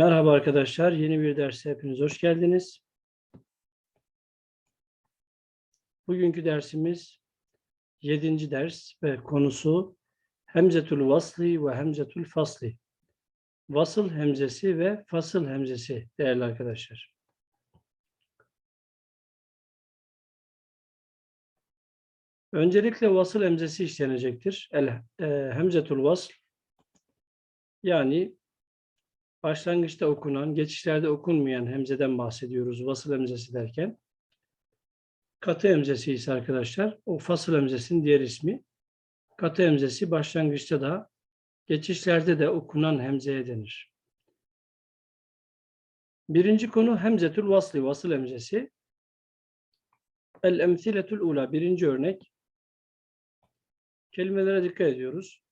Merhaba arkadaşlar, yeni bir derse hepiniz hoş geldiniz. Bugünkü dersimiz 7. ders ve konusu Hemzetül Vasli ve Hemzetül Fasli. Vasıl hemzesi ve fasıl hemzesi değerli arkadaşlar. Öncelikle vasıl hemzesi işlenecektir. El e, Hemzetül Vasl yani başlangıçta okunan, geçişlerde okunmayan hemzeden bahsediyoruz vasıl hemzesi derken. Katı hemzesi ise arkadaşlar o fasıl hemzesinin diğer ismi. Katı hemzesi başlangıçta da geçişlerde de okunan hemzeye denir. Birinci konu hemzetül vasli, vasıl hemzesi. El emsiletül ula, birinci örnek. Kelimelere dikkat ediyoruz.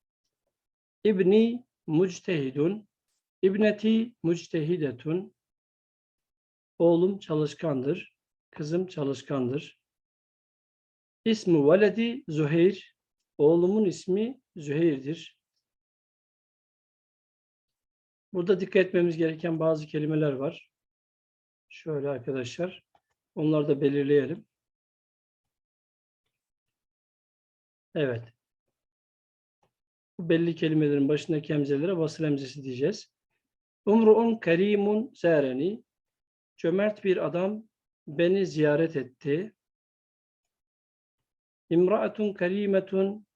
İbni muctehidun, İbneti muctehidetun. Oğlum çalışkandır, kızım çalışkandır. İsmi veledi Züheyr. Oğlumun ismi Züheyr'dir. Burada dikkat etmemiz gereken bazı kelimeler var. Şöyle arkadaşlar. Onları da belirleyelim. Evet. Bu belli kelimelerin başındaki hemzelere vasıl hemzesi diyeceğiz. Umru'un kerimun zereni. Cömert bir adam beni ziyaret etti. İmraatun kerimetun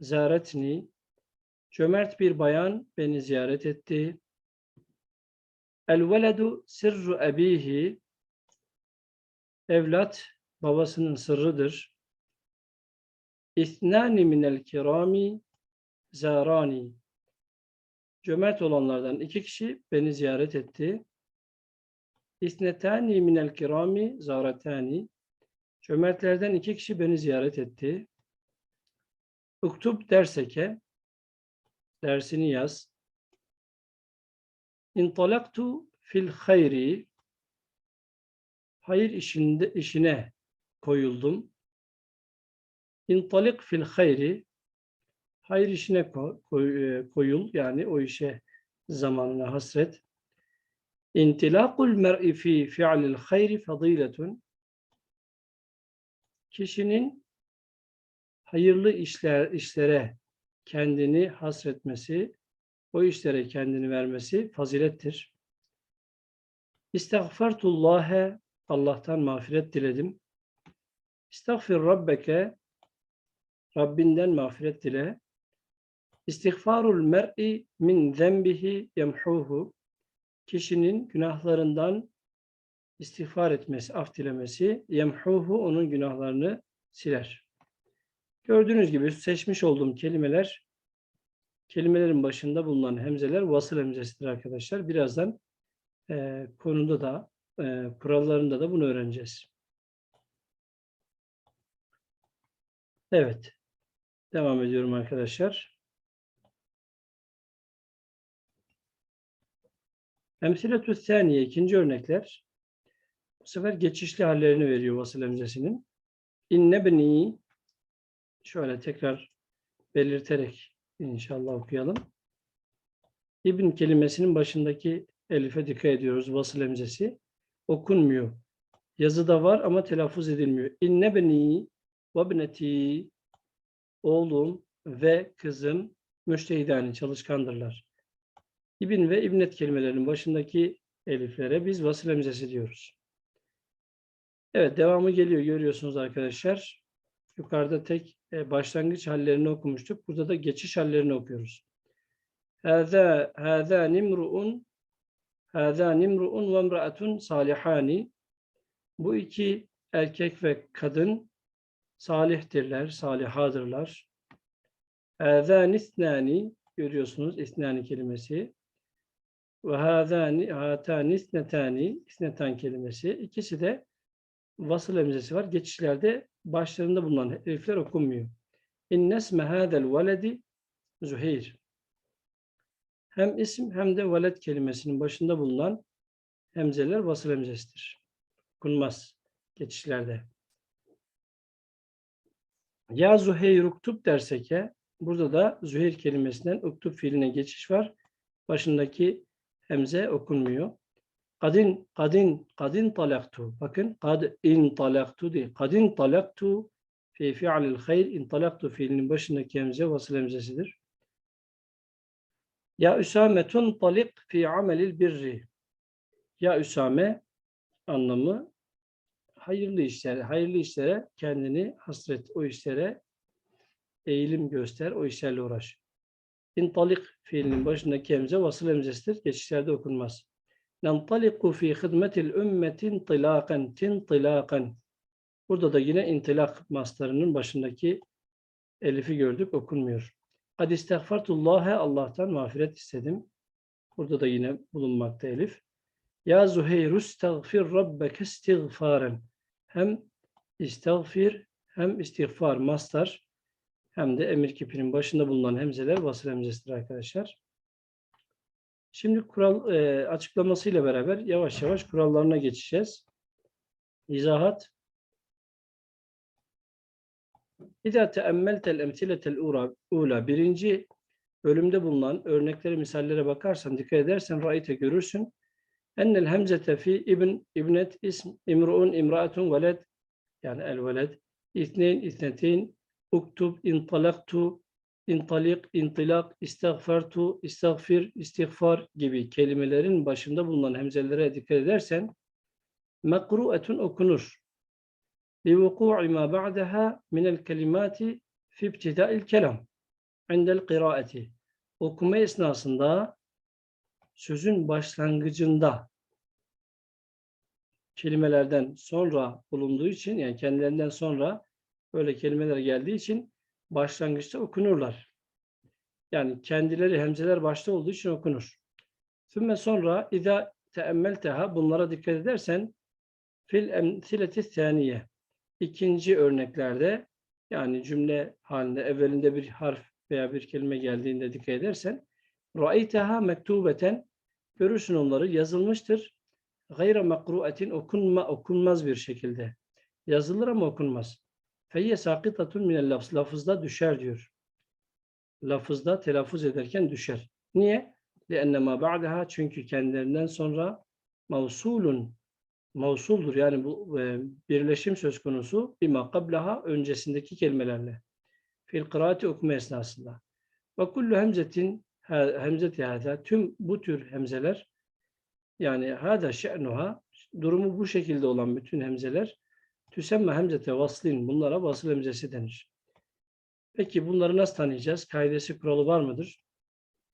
zaretni. Cömert bir bayan beni ziyaret etti. El veledu sirru ebihi. Evlat babasının sırrıdır. İthnani minel kirami zarani. Cömert olanlardan iki kişi beni ziyaret etti. İsnetani minel kirami zaretani. Cömertlerden iki kişi beni ziyaret etti. Uktub derseke. Dersini yaz. İntalaktu fil hayri. Hayır işinde, işine koyuldum. İntalik fil hayri. Hayır işine e, koyul yani o işe zamanına hasret. İntilakul mer'i fi fi'lil hayri fadiletun. Kişinin hayırlı işler işlere kendini hasretmesi, o işlere kendini vermesi fazilettir. İstagfartullâhe Allah'tan mağfiret diledim. İstagfir Rabbeke Rabbinden mağfiret dile. İstiğfarul mer'i min zembihi yemhuhu. Kişinin günahlarından istiğfar etmesi, af dilemesi, yemhuhu onun günahlarını siler. Gördüğünüz gibi seçmiş olduğum kelimeler, kelimelerin başında bulunan hemzeler vasıl hemzesidir arkadaşlar. Birazdan e, konuda da, e, kurallarında da bunu öğreneceğiz. Evet, devam ediyorum arkadaşlar. Emsiletü saniye ikinci örnekler. Bu sefer geçişli hallerini veriyor vasıl hemzesinin. İnne şöyle tekrar belirterek inşallah okuyalım. İbn kelimesinin başındaki elife dikkat ediyoruz. Vasıl hemzesi okunmuyor. Yazıda var ama telaffuz edilmiyor. İnne beni ve oğlum ve kızım müştehidani çalışkandırlar. İbn ve ibnet kelimelerinin başındaki eliflere biz vasıl hemzesi diyoruz. Evet devamı geliyor görüyorsunuz arkadaşlar. Yukarıda tek e, başlangıç hallerini okumuştuk. Burada da geçiş hallerini okuyoruz. Hâzâ hâzâ nimru'un hâzâ nimru'un ve imra'atun salihani Bu iki erkek ve kadın salihtirler, salihadırlar. Hâzâ nisnâni görüyorsunuz isnani kelimesi. Ve hâzâni hâtâni isnetâni isnetan kelimesi. İkisi de vasıl emzesi var. Geçişlerde başlarında bulunan elifler okunmuyor. İnnesme hâzel veledi Züheyr. Hem isim hem de veled kelimesinin başında bulunan hemzeler vasıl hemzesidir. Okunmaz geçişlerde. Ya Züheyr uktub dersek ya burada da Züheyr kelimesinden uktub fiiline geçiş var. Başındaki hemze okunmuyor. Kadin, kadin, kadin talaktu. Bakın, kad in talaktu değil. Kadin talaktu fi fi'lil hayr. In talaktu fiilinin başındaki hemze vasıl hemzesidir. Ya Üsame talik fi amelil birri. Ya Üsame anlamı hayırlı işler, hayırlı işlere kendini hasret, o işlere eğilim göster, o işlerle uğraş. İntalik fiilinin başındaki hemze vasıl hemzesidir. Geçişlerde okunmaz. Nantaliku fi hidmetil ümmetin tilakan, tintilakan. Burada da yine intilak mastarının başındaki elifi gördük, okunmuyor. Kad istagfartullâhe Allah'tan mağfiret istedim. Burada da yine bulunmakta elif. Ya Zuheyr istagfir rabbeke istiğfaren. Hem istagfir hem istiğfar mastar hem de emir kipinin başında bulunan hemzeler vasıl hemzesidir arkadaşlar. Şimdi kural e, açıklamasıyla beraber yavaş yavaş kurallarına geçeceğiz. İzahat. İza teemmeltel emsiletel ula birinci bölümde bulunan örnekleri, misallere bakarsan, dikkat edersen ra'ite görürsün. Ennel hemzete fi ibn, ibnet, ism, imruun, imraatun, veled, yani el veled, İthneyn, ithneteyn, uktub, intalaktu, intalik, intilak, istiğfartu, istiğfir, istiğfar gibi kelimelerin başında bulunan hemzelere dikkat edersen mekru'etun okunur. Li vuku'i ma ba'daha min el kelimati fi ibtida'il kelam indel kıraati. Okuma esnasında sözün başlangıcında kelimelerden sonra bulunduğu için yani kendilerinden sonra böyle kelimeler geldiği için başlangıçta okunurlar. Yani kendileri hemzeler başta olduğu için okunur. Sümme sonra idâ teemmelteha bunlara dikkat edersen fil emsileti saniye ikinci örneklerde yani cümle halinde evvelinde bir harf veya bir kelime geldiğinde dikkat edersen ra'ayteha mektubeten görürsün onları yazılmıştır. Gayra makruetin okunma okunmaz bir şekilde. Yazılır ama okunmaz. Feyye sakitatun minel lafz. Lafızda düşer diyor. Lafızda telaffuz ederken düşer. Niye? لِأَنَّ مَا بَعْدَهَا Çünkü kendilerinden sonra mavsulun mavsuldur. Yani bu e, birleşim söz konusu bima kablaha öncesindeki kelimelerle. Fil kıraati okuma esnasında. Ve kullu hemzetin hemzeti hâzâ tüm bu tür hemzeler yani hâdâ şe'nuha durumu bu şekilde olan bütün hemzeler tüsemme hemzete vaslin bunlara vasıl hemzesi denir. Peki bunları nasıl tanıyacağız? Kaidesi kuralı var mıdır?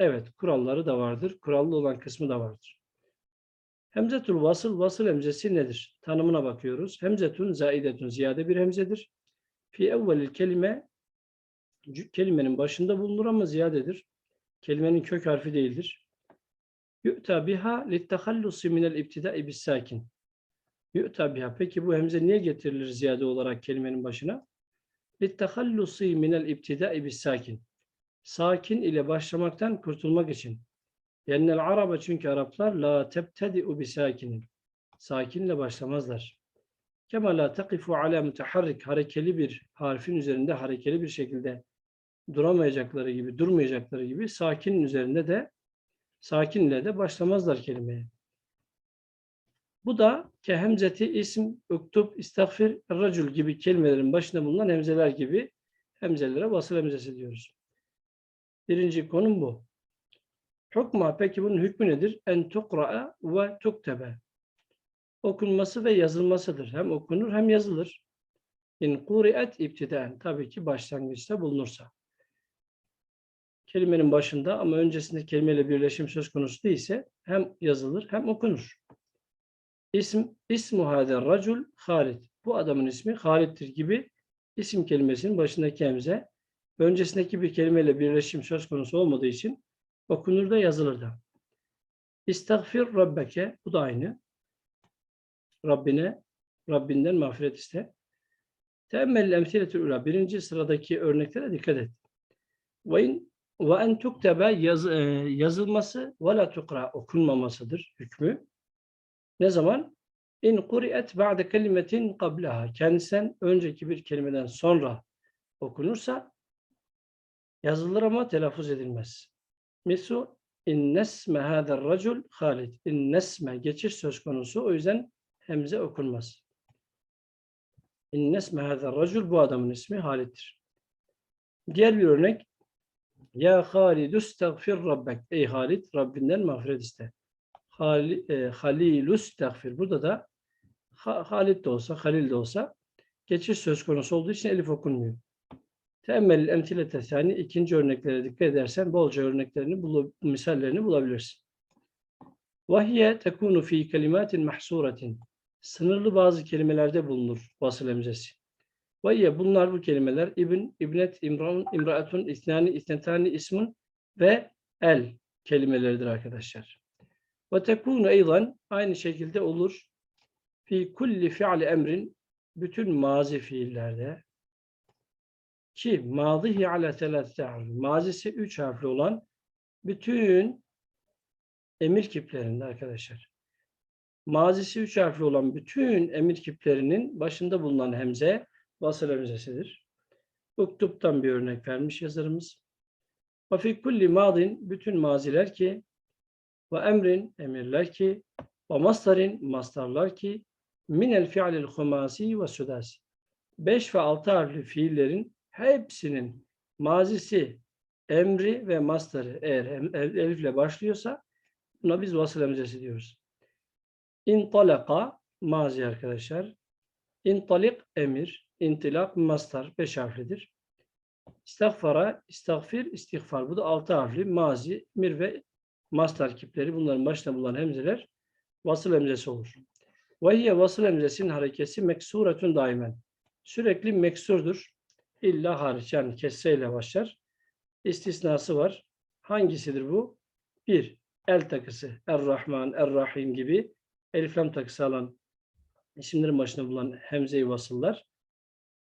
Evet, kuralları da vardır. Kurallı olan kısmı da vardır. Hemzetül vasıl, vasıl hemzesi nedir? Tanımına bakıyoruz. Hemzetun zaidetun ziyade bir hemzedir. Fi evvelil kelime kelimenin başında bulunur ama ziyadedir. Kelimenin kök harfi değildir. Yu'ta biha littehallusi minel ibtida'i bis sakin. Yu'ta biha. Peki bu hemze niye getirilir ziyade olarak kelimenin başına? Littehallusi minel ibtida'i bis sakin. İle başlamaktan kurtulmak için. Yennel araba çünkü Araplar la tebtedi'u bi sakinin. Sakinle başlamazlar. Kema la takifu ala mutaharrik harekeli bir harfin üzerinde harekeli bir şekilde duramayacakları gibi, durmayacakları gibi sakinin üzerinde de sakinle de başlamazlar kelimeye. Bu da kehemzeti isim, uktub, istagfir, racul gibi kelimelerin başında bulunan hemzeler gibi hemzelere basıl hemzesi diyoruz. Birinci konum bu. Hukma peki bunun hükmü nedir? En tukra'a ve tuktebe. Okunması ve yazılmasıdır. Hem okunur hem yazılır. İn kuri'et ibtidaen. Tabii ki başlangıçta bulunursa. Kelimenin başında ama öncesinde kelimeyle birleşim söz konusu değilse hem yazılır hem okunur. İsm, ismu hader racul Halid. Bu adamın ismi Halid'dir gibi isim kelimesinin başındaki hemze öncesindeki bir kelimeyle birleşim söz konusu olmadığı için Okunur da yazılır da. İstagfir Rabbeke. Bu da aynı. Rabbine, Rabbinden mağfiret iste. Teemmel emsiletül ula. Birinci sıradaki örneklere dikkat et. Ve in ve en tuktebe yaz, e, yazılması ve la tukra okunmamasıdır hükmü. Ne zaman? İn kuri'et ba'de kelimetin qablaha. Kendisinden önceki bir kelimeden sonra okunursa yazılır ama telaffuz edilmez. Misu İnnesme hâzer racul Halid. İnnesme geçiş söz konusu. O yüzden hemze okunmaz. İnnesme hâzer racul bu adamın ismi Halid'dir. Diğer bir örnek Ya Halidü stagfir rabbek. Ey Halid Rabbinden mağfiret iste. E, Halilü stagfir. Burada da Ha- Halid de olsa, Halil de olsa geçiş söz konusu olduğu için elif okunmuyor. Teemmel emtile tesani ikinci örneklere dikkat edersen bolca örneklerini, misallerini bulabilirsin. Vahiye tekunu fi kelimatin mahsuratin. Sınırlı bazı kelimelerde bulunur vasıl emzesi. Vahiye bunlar bu kelimeler ibn, ibnet, imran, imraatun, isnani, isnetani, ismun ve el kelimeleridir arkadaşlar. Ve tekunu eydan aynı şekilde olur fi kulli fi'li emrin bütün mazi fiillerde ki mazihi ala harfi, mazisi üç harfli olan bütün emir kiplerinde arkadaşlar. Mazisi üç harfli olan bütün emir kiplerinin başında bulunan hemze vasıl hemzesidir. Uktup'tan bir örnek vermiş yazarımız. Ve fi kulli madin bütün maziler ki ve emrin emirler ki ve mastarın mastarlar ki minel fi'lil humasi ve sudasi. 5 ve 6 harfli fiillerin hepsinin mazisi, emri ve mastarı eğer elifle başlıyorsa buna biz vasıl emzesi diyoruz. İntalaka mazi arkadaşlar. İntalik emir, intilak mastar 5 harflidir. İstagfara, istagfir, istiğfar. Bu da 6 harfli mazi, emir ve mastar kipleri. Bunların başında bulunan hemzeler vasıl hemzesi olur. Ve hiye vasıl hemzesinin harekesi meksuretun daimen. Sürekli meksurdur. İlla hariç yani kesseyle başlar. İstisnası var. Hangisidir bu? Bir, el takısı. Er-Rahman, Er-Rahim gibi eliflam takısı alan isimlerin başında bulunan hemze-i vasıllar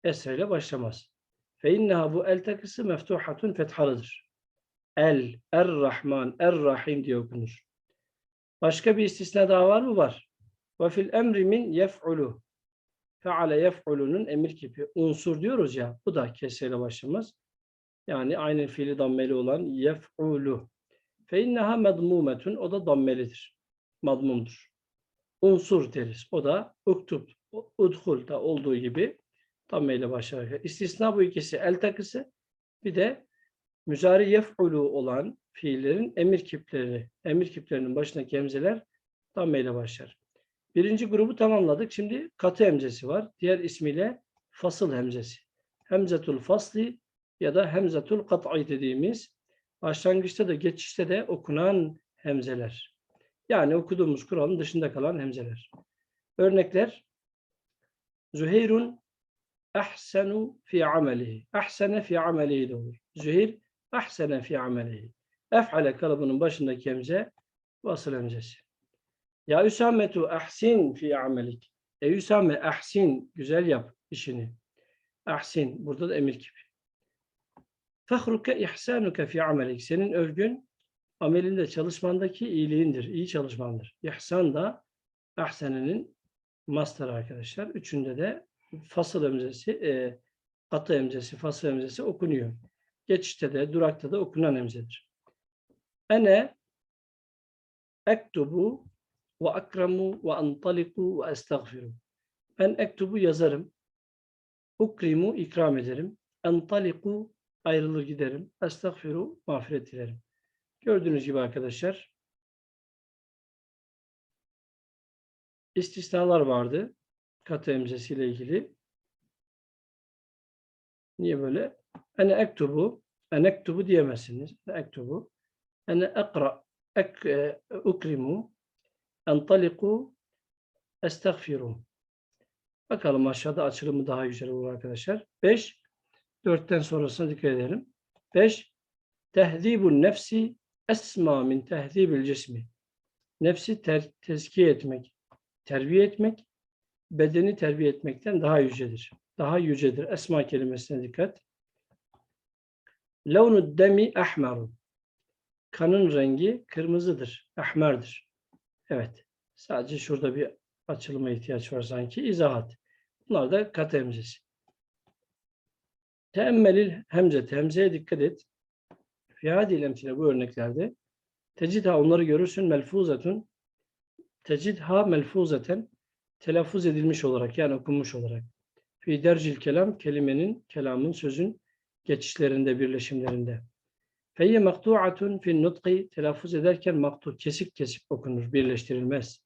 esre başlamaz. Fe inneha bu el takısı meftuhatun fethalıdır. El, Er-Rahman, Er-Rahim diye okunur. Başka bir istisna daha var mı? Var. Ve fil emri min yef'ulu. Feale yef'ulunun emir kipi. Unsur diyoruz ya. Bu da keseyle başlamaz. Yani aynı fiili dammeli olan yef'ulu. Fe inneha medmumetun. O da dammelidir. Madmumdur. Unsur deriz. O da uktub, udhul da olduğu gibi dammeyle başlar. İstisna bu ikisi el takısı. Bir de müzari yef'ulu olan fiillerin emir kipleri, emir kiplerinin başındaki hemzeler dammeyle başlar. Birinci grubu tamamladık. Şimdi katı hemzesi var. Diğer ismiyle fasıl hemzesi. Hemzetul fasli ya da hemzetul kat'i dediğimiz başlangıçta da geçişte de okunan hemzeler. Yani okuduğumuz Kur'an'ın dışında kalan hemzeler. Örnekler Züheyrun ahsenu fi amelihi. Ahsene fi amelihi de olur. Züheyr ahsene fi amelihi. Ef'ale kalıbının başındaki hemze vasıl hemzesi. Ya Üsametu ahsin fi amelik. Ey Üsame ahsin güzel yap işini. Ahsin burada da emir gibi. Fahruke ihsanuke fi amelik. Senin övgün amelinde çalışmandaki iyiliğindir, iyi çalışmandır. İhsan da ahsenenin master arkadaşlar. Üçünde de fasıl emzesi, e, katı emzesi, fasıl emzesi okunuyor. Geçişte de, durakta da okunan emzedir. Ene ektubu ve akramu ve antaliku ve estağfiru. Ben ektubu yazarım. Ukrimu ikram ederim. Entaliku ayrılır giderim. Estağfiru mağfiret dilerim. Gördüğünüz gibi arkadaşlar istisnalar vardı. Katı emzesiyle ilgili. Niye böyle? Ene ektubu, en ektubu diyemezsiniz. Ektubu. Ene ekra, ek, e, ukrimu, entaliku, estağfiru. Bakalım aşağıda açılımı daha güzel olur arkadaşlar. 5. 4'ten sonrasına dikkat edelim. 5. Tehdibun nefsi esma min tehdibil cismi. Nefsi ter, tezkiye etmek, terbiye etmek, bedeni terbiye etmekten daha yücedir. Daha yücedir. Esma kelimesine dikkat. Levnud demi ahmarun. Kanın rengi kırmızıdır, ahmerdir. Evet. Sadece şurada bir açılıma ihtiyaç var sanki. İzahat. Bunlar da kat hemzesi. Teemmelil hemze. Hemzeye dikkat et. Fiyadil emsile bu örneklerde Tecidha onları görürsün melfuzatun. Tecidha melfuzeten telaffuz edilmiş olarak yani okunmuş olarak. Fi dercil kelam kelimenin, kelamın, sözün geçişlerinde, birleşimlerinde. Feyye maktu'atun fin nutqi telaffuz ederken maktu kesik kesik okunur, birleştirilmez.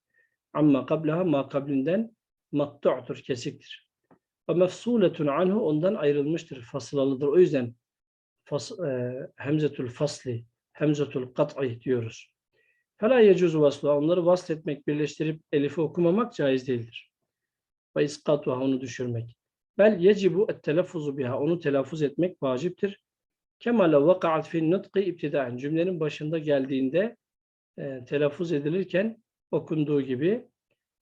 Amma kablaha ma kablinden maktu'tur, kesiktir. Ve mefsuletun anhu ondan ayrılmıştır, fasılalıdır. O yüzden fas, e, hemzetül fasli, hemzetül kat'i diyoruz. Fela yecuzu vaslu. Onları vasl etmek, birleştirip elifi okumamak caiz değildir. Ve iskatuha onu düşürmek. Bel yecibu telaffuzu biha. Onu telaffuz etmek vaciptir. Kema le vaka'at fin nutqi ibtidaen. Cümlenin başında geldiğinde e, telaffuz edilirken okunduğu gibi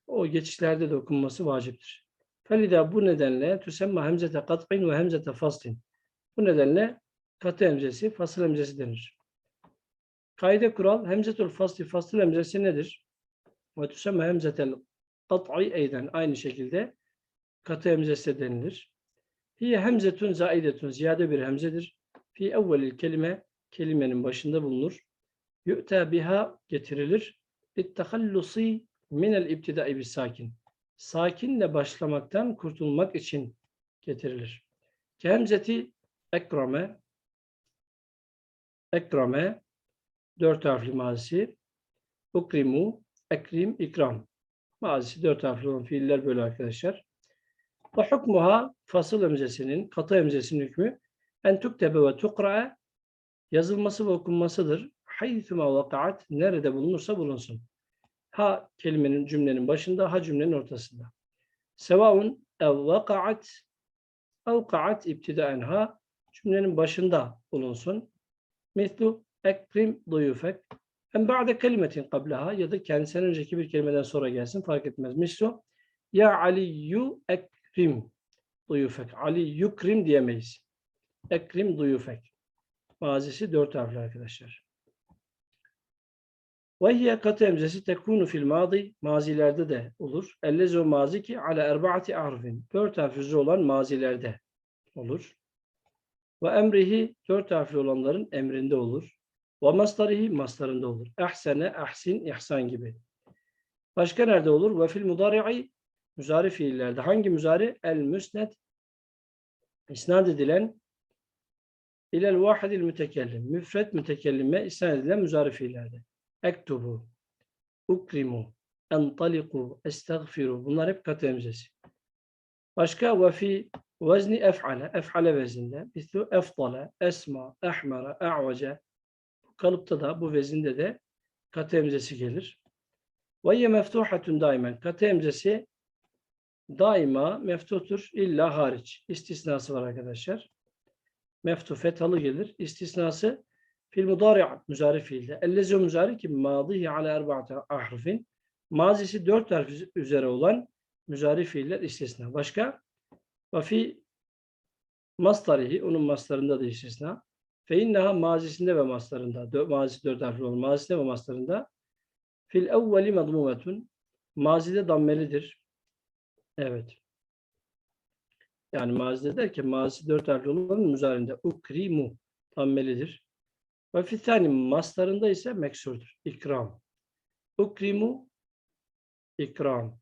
o geçişlerde de okunması vaciptir. Felida bu nedenle tüsemma hemzete kat'in ve hemzete faslin. Bu nedenle katı hemzesi, fasıl hemzesi denir. Kaide kural hemzetül fasli fasıl hemzesi nedir? Ve tüsemme hemzetel kat'i eyden aynı şekilde katı hemzesi de denilir. Hiye hemzetun zaidetun ziyade bir hemzedir. Fi evvelil kelime kelimenin başında bulunur. Yu'ta biha getirilir. İttehallusi minel ibtidai bis sakin. Sakinle başlamaktan kurtulmak için getirilir. Kehemzeti ekrame ekrame dört harfli mazisi ukrimu ekrim ikram mazisi dört harfli olan fiiller böyle arkadaşlar. Ve hukmuha fasıl emzesinin katı emzesinin hükmü en tuktebe ve tukra yazılması ve okunmasıdır. Haythuma vakaat nerede bulunursa bulunsun. Ha kelimenin cümlenin başında, ha cümlenin ortasında. Sevaun ev vakaat ev kaat ibtidaen ha cümlenin başında bulunsun. Mislu ekrim duyufek en ba'de kelimetin kablaha ya da kendisinden önceki bir kelimeden sonra gelsin fark etmez. Mislu ya aliyyu ekrim duyufek. Ali yukrim diyemeyiz. Ekrim duyufek. Mazisi dört harfli arkadaşlar. Ve hiye katı emzesi tekunu fil madi mazilerde de olur. Ellezo mazi ki ala erbaati harfin. Dört harfli olan mazilerde olur. Ve emrihi dört harfli olanların emrinde olur. Ve mastarihi mastarında olur. Ehsene, ehsin, ihsan gibi. Başka nerede olur? Ve fil mudari'i müzari fiillerde. Hangi müzari? El müsned isnad edilen ilel vahidil mütekellim. Müfret mütekellime isnad edilen müzari fiillerde. Ektubu, ukrimu, entaliku, estağfiru. Bunlar hep katı emzesi. Başka ve fi vezni ef'ale, ef'ale vezinde. Mislu efdale, esma, ehmere, a'vace. Bu kalıpta da, bu vezinde de katı emzesi gelir. Ve ye daimen. Katı emzesi daima meftutur illa hariç. İstisnası var arkadaşlar. Meftu fethalı gelir. İstisnası fil mudari' müzari fiilde. Ellezi müzari ki madihi ala erba'ati ahrufin. Mazisi dört harf üzere olan müzari fiiller istisna. Başka? Ve fi mastarihi, onun mastarında da istisna. Fe inneha mazisinde ve mastarında. Dö mazisi dört harfli olan mazisinde ve mastarında. Fil evveli madmumetun. Mazide dammelidir. Evet. Yani mazide derken mazisi dört harfli olan müzarinde. Ukrimu dammelidir. Ve fithani mastarında ise meksurdur. İkram. Ukrimu ikram.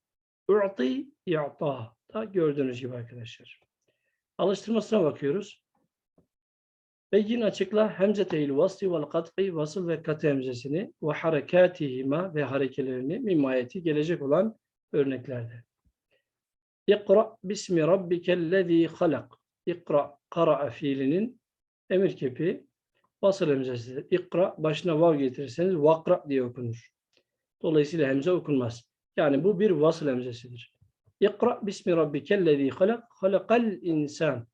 U'ti i'ta. Da gördüğünüz gibi arkadaşlar. Alıştırmasına bakıyoruz. Beyin açıkla hemzeteyil vasli vel kat'i vasıl ve kat hemzesini ve harekatihima ve harekelerini mimayeti gelecek olan örneklerde. İkra bismi rabbikellezî halak. İkra kara'a fiilinin emir kepi vasıl hemzesidir. İkra başına vav getirirseniz vakra diye okunur. Dolayısıyla hemze okunmaz. Yani bu bir vasıl hemzesidir. İkra bismi rabbikellezî halak. Halakal insan.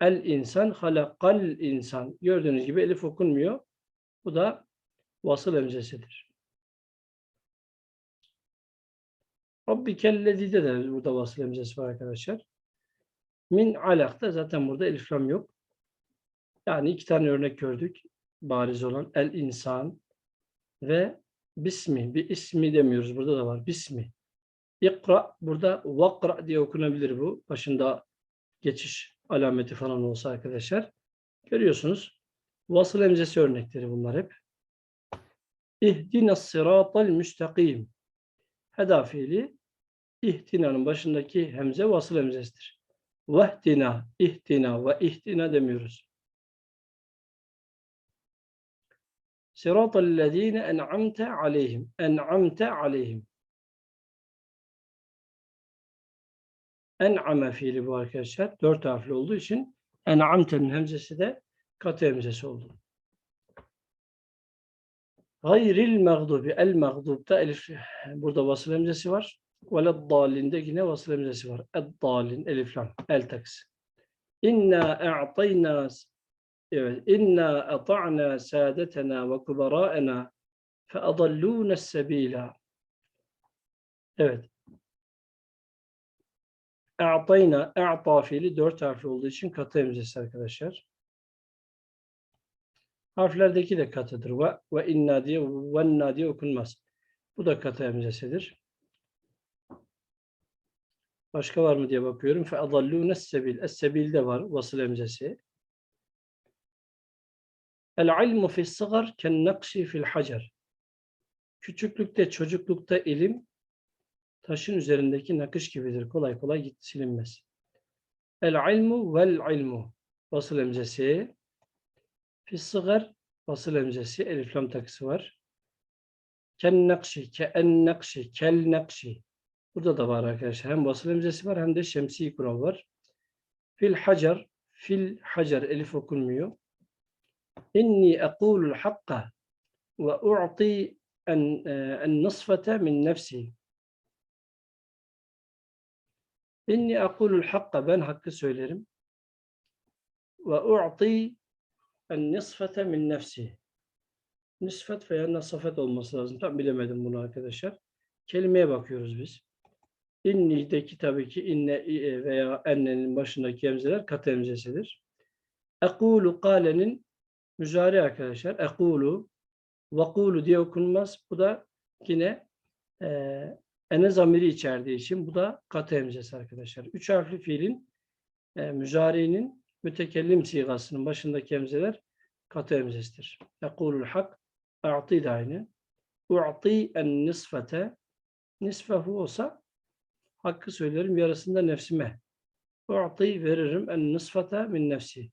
El insan halakal insan. Gördüğünüz gibi elif okunmuyor. Bu da vasıl hemzesidir. Rabbikellezî'de de burada vasıl hemzesi var arkadaşlar. Min alakta zaten burada eliflam yok. Yani iki tane örnek gördük. Bariz olan el insan ve bismi. Bir ismi demiyoruz. Burada da var. Bismi. İkra. Burada vakra diye okunabilir bu. Başında geçiş alameti falan olsa arkadaşlar. Görüyorsunuz. Vasıl emzesi örnekleri bunlar hep. İhdina sıratal müstakim. Heda fiili ihtinanın başındaki hemze vasıl hemzesidir. Vehdina, ihtina ve ihtina demiyoruz. Sıratal lezine en'amte aleyhim. En'amte aleyhim. En'ame fiili bu arkadaşlar. Dört harfli olduğu için en'amte'nin hemzesi de katı hemzesi oldu. Gayril mağdubi. El mağdubda elif. Burada vasıl hemzesi var. Veled dalinde yine vasıl hemzesi var. Ed dalin elif lam. El taks. İnna a'tayna Evet. İnna ata'na saadetena ve kubara'ena fe adallûne sebîlâ. Evet. A'tayna, a'ta fiili dört harfli olduğu için katı hemzesi arkadaşlar. Harflerdeki de katıdır. Ve, ve inna diye, venna diye okunmaz. Bu da katı hemzesidir. Başka var mı diye bakıyorum. Fe adallûne sebil. Es-sebil de var. Vasıl hemzesi. El ilmu fi sıgar ken nakşi fil hacer. Küçüklükte, çocuklukta ilim taşın üzerindeki nakış gibidir. Kolay kolay git silinmez. El ilmu vel ilmu. Basıl emzesi. Fissigar vasıl emzesi elif lam takısı var. Ken nakşi, ke en nakşi, kel nakşi. Burada da var arkadaşlar. Hem vasıl emzesi var hem de şemsi kural var. Fil hacer, fil hacer elif okunmuyor. İnni ekulul hakka ve u'ti en, e, en nasfete min nefsi. İnni akulul hakka ben hakkı söylerim. Ve u'ti en nisfete min nefsi. Nisfet veya nasafet olması lazım. Tam bilemedim bunu arkadaşlar. Kelimeye bakıyoruz biz. İnni'deki tabii ki inne veya ennenin başındaki emzeler kat emzesidir. Ekulu kalenin müzari arkadaşlar. Ekulu, vakulu diye okunmaz. Bu da yine e, ene zamiri içerdiği için bu da katı hemzesi arkadaşlar. Üç harfli fiilin e, müzari'nin mütekellim sigasının başındaki hemzeler katı hemzesidir. Ekulul hak, a'ti da aynı. U'ti en nisfete, nisfehu olsa hakkı söylerim yarısında nefsime. U'ti veririm en nisfete min nefsi.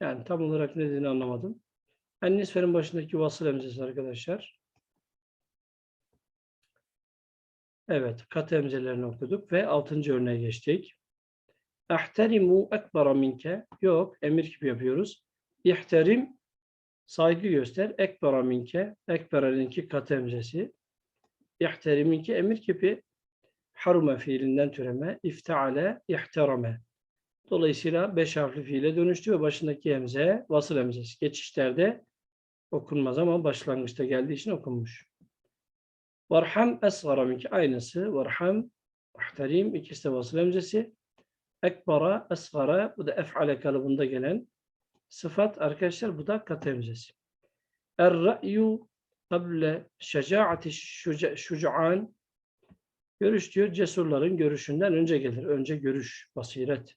Yani tam olarak ne dediğini anlamadım. En-nisferin başındaki vasıl emzesi arkadaşlar. Evet, kat emzelerini okuduk ve altıncı örneğe geçtik. Ehterimu ekbara minke. Yok, emir gibi yapıyoruz. İhterim, saygı göster. Ekbara minke. Ekbera'nınki kat emzesi. İhteriminki emir gibi harume fiilinden türeme. İfteale, ihterame. Dolayısıyla beş harfli fiile dönüştü ve başındaki hemze vasıl hemzesi. Geçişlerde okunmaz ama başlangıçta geldiği için okunmuş. Varham esgara minki aynısı. Varham, muhterim ikisi de vasıl hemzesi. Ekbara, esgara bu da ef'ale kalıbında gelen sıfat arkadaşlar bu da kat hemzesi. Er-ra'yu kable şecaati şuca'an Görüş diyor cesurların görüşünden önce gelir. Önce görüş, basiret.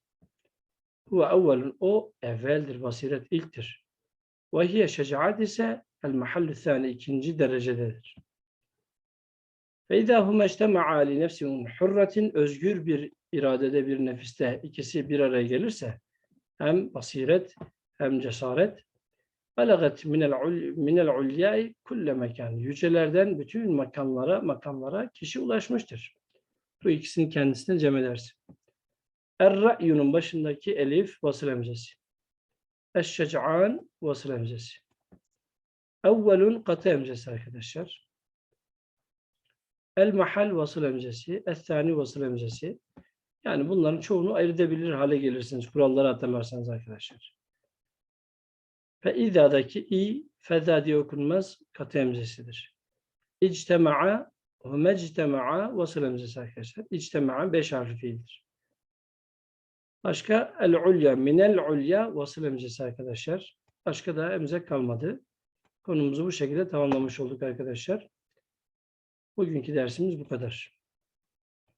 Huve evvelun o evveldir, basiret ilktir. Ve hiye şecaat ise el mahallü thani ikinci derecededir. Ve izâ hume ectema'a li nefsin hurretin özgür bir iradede bir nefiste ikisi bir araya gelirse hem basiret hem cesaret belagat minel ulyai kulle mekan yücelerden bütün makamlara makamlara kişi ulaşmıştır. Bu ikisini kendisine cem edersin. Er-ra'yunun başındaki elif vasıl hemzesi. Eş-şec'an vasıl hemzesi. Evvelun katı hemzesi arkadaşlar. El-mahal vasıl hemzesi. Es-sani vasıl hemzesi. Yani bunların çoğunu ayırt hale gelirsiniz. Kuralları hatırlarsanız arkadaşlar. Fe ida'daki i feza diye okunmaz katı hemzesidir. İctema'a ve mectema'a vasıl hemzesi arkadaşlar. İctema'a beş harfli fiildir. Başka el-ulya, minel-ulya vasıl emzesi arkadaşlar. Başka da emze kalmadı. Konumuzu bu şekilde tamamlamış olduk arkadaşlar. Bugünkü dersimiz bu kadar.